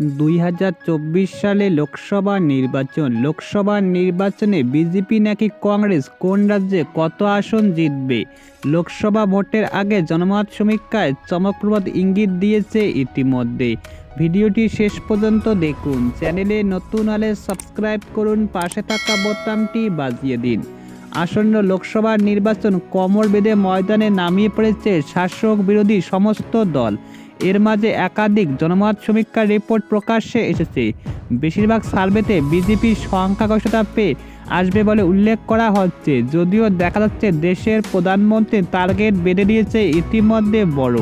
দুই হাজার চব্বিশ সালে লোকসভা নির্বাচন। লোকসভা নির্বাচনে বিজেপি নাকি কংগ্রেস? কোন রাজ্যে কত আসন জিতবে? লোকসভা ভোটের আগে জনমত সমীক্ষায় চমকপ্রদ ইঙ্গিত দিয়েছে ইতিমধ্যে। ভিডিওটি শেষ পর্যন্ত দেখুন। চ্যানেলে নতুন হলে সাবস্ক্রাইব করুন, পাশে থাকা বোতামটি বাজিয়ে দিন। আসন্ন লোকসভা নির্বাচন কমর বেঁধে ময়দানে নামিয়ে পড়েছে শাসক বিরোধী সমস্ত দল। এর মাঝে একাধিক জনমত সমীক্ষার রিপোর্ট প্রকাশ্যে এসেছে। বেশিরভাগ সার্ভেতে বিজেপি সংখ্যাগরিষ্ঠতা পেয়ে আসবে বলে উল্লেখ করা হচ্ছে। যদিও দেখা যাচ্ছে দেশের প্রধানমন্ত্রী টার্গেট বেঁধে দিয়েছে ইতিমধ্যে বড়।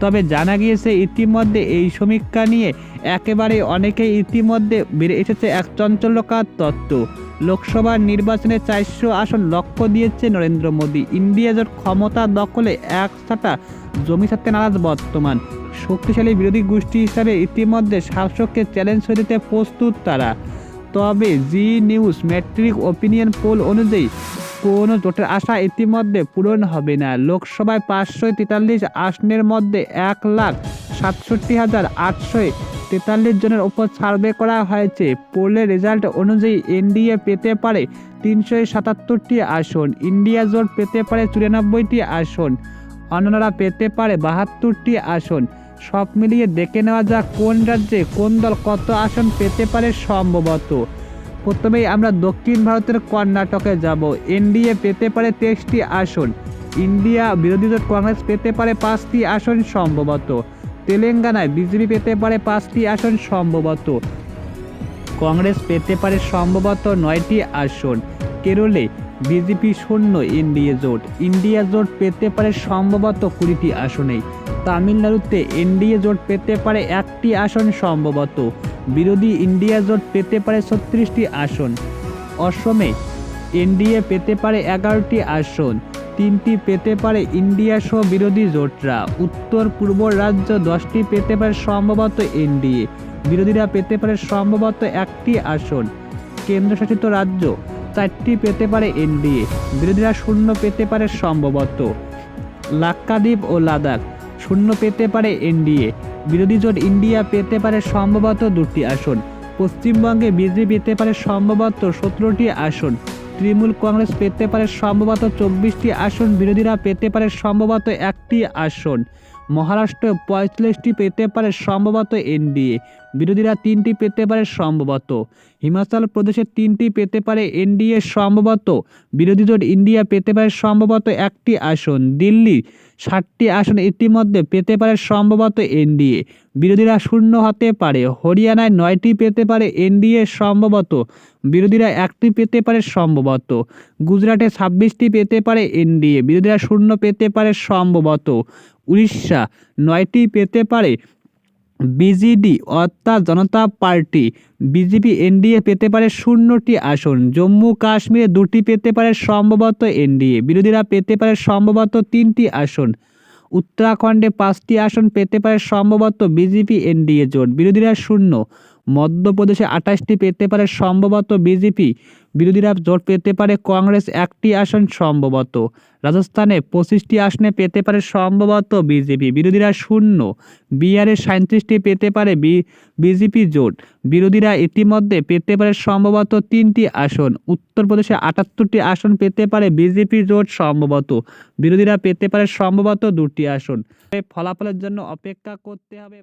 তবে জানা গিয়েছে ইতিমধ্যে এই সমীক্ষা নিয়ে একেবারে অনেকেই ইতিমধ্যে বেড়ে এসেছে এক চঞ্চলকার তত্ত্ব। লোকসভা নির্বাচনে চারশো আসন লক্ষ্য দিয়েছে নরেন্দ্র মোদী। ইন্ডিয়া জোট ক্ষমতা দখলে এক ছাটা জমি ছাড়তে নারাজ বর্তমান। শক্তিশালী বিরোধী গোষ্ঠী হিসাবে ইতিমধ্যে শাসককে চ্যালেঞ্জ দিতে প্রস্তুত তারা। তবে Zee news Matrize opinion poll অনুযায়ী, কোনো জোটের আশা ইতিমধ্যে পূরণ হবে না। লোকসভায় পাঁচশো তেতাল্লিশ আসনের মধ্যে এক লাখ সাতষট্টি হাজার আটশো তেতাল্লিশ জনের ওপর সার্ভে করা হয়েছে। পোলের রেজাল্ট অনুযায়ী এনডিএ পেতে পারে তিনশো সাতাত্তরটি আসন, ইন্ডিয়া জোট পেতে পারে চুরানব্বইটি আসন, অন্যরা পেতে পারে বাহাত্তরটি আসন। সব মিলিয়ে দেখে নেওয়া যাক কোন রাজ্যে কোন দল কত আসন পেতে পারে সম্ভবত। প্রথমেই আমরা দক্ষিণ ভারতের কর্ণাটকে যাব। এনডিএ পেতে পারে তেইশটি আসন। ইন্ডিয়া বিরোধী জোট কংগ্রেস পেতে পারে পাঁচটি আসন সম্ভবত। তেলেঙ্গানায় বিজেপি পেতে পারে পাঁচটি আসন সম্ভবত। কংগ্রেস পেতে পারে সম্ভবত নয়টি আসন। কেরলে বিজেপি শূন্য, এনডিএ জোট। ইন্ডিয়া জোট পেতে পারে সম্ভবত কুড়িটি আসনেই। তামিলনাড়ুতে এনডিএ জোট পেতে পারে একটি আসন সম্ভবত। বিরোধী ইন্ডিয়া জোট পেতে পারে ছত্রিশটি আসন। অসমে এনডিএ পেতে পারে এগারোটি আসন। তিনটি পেতে পারে ইন্ডিয়া সহ বিরোধী জোটরা। উত্তর পূর্ব রাজ্য দশটি পেতে পারে সম্ভবত এনডিএ। বিরোধীরা পেতে পারে সম্ভবত একটি আসন। কেন্দ্রশাসিত রাজ্য চারটি পেতে পারে এনডিএ, বিরোধীরা শূন্য পেতে পারে সম্ভবত। লাক্ষাদ্বীপ ও লাদাখ, শূন্য পেতে পারে এনডিএ, বিরোধী জোট ইন্ডিয়া পেতে পারে সম্ভবত দুটি আসন। পশ্চিমবঙ্গে বিজেপি পেতে পারে সম্ভবত সতেরোটি আসন। তৃণমূল কংগ্রেস পেতে পারে সম্ভবত চব্বিশটি আসন, বিরোধীরা পেতে পারে সম্ভবত একটি আসন। মহারাষ্ট্র পঁয়তাল্লিশটি পেতে পারে সম্ভবত এনডিএ, বিরোধীরা তিনটি পেতে পারে সম্ভবত। হিমাচল প্রদেশে তিনটি পেতে পারে এনডিএ সম্ভবত, বিরোধী জোট ইন্ডিয়া পেতে পারে সম্ভবত একটি আসন, দিল্লি ষাটটি আসন ইতিমধ্যে পেতে পারে সম্ভবত এনডিএ, বিরোধীরা শূন্য হতে পারে, হরিয়ানায় নয়টি পেতে পারে এনডিএ সম্ভবত, বিরোধীরা একটি পেতে পারে সম্ভবত, গুজরাটে ছাব্বিশটি পেতে পারে এনডিএ, বিরোধীরা শূন্য পেতে পারে সম্ভবত। উড়িষ্যা নয়টি পেতে পারে। বিজিডি অর্থাৎ জনতা পার্টি বিজেপি এনডিএ পেতে পারে শূন্যটি আসন। জম্মু কাশ্মীরে দুটি পেতে পারে সম্ভবত এনডিএ। বিরোধীরা পেতে পারে সম্ভবত তিনটি আসন। উত্তরাখণ্ডে পাঁচটি আসন পেতে পারে সম্ভবত বিজেপি এনডিএ জোট। বিরোধীরা শূন্য। মধ্যপ্রদেশে আঠাশটি পেতে পারে সম্ভবত বিজেপি। বিরোধীরা জোট পেতে পারে কংগ্রেস, একটি আসন সম্ভবত। রাজস্থানে পঁচিশটি আসনে পেতে পারে সম্ভবত বিজেপি। বিরোধীরা শূন্য। বিহারে সাঁত্রিশটি পেতে পারে বিজেপি জোট। বিরোধীরা ইতিমধ্যে পেতে পারে সম্ভবত তিনটি আসন। উত্তরপ্রদেশে আটাত্তরটি আসন পেতে পারে বিজেপি জোট সম্ভবত। বিরোধীরা পেতে পারে সম্ভবত দুটি আসন। ফলাফলের জন্য অপেক্ষা করতে হবে।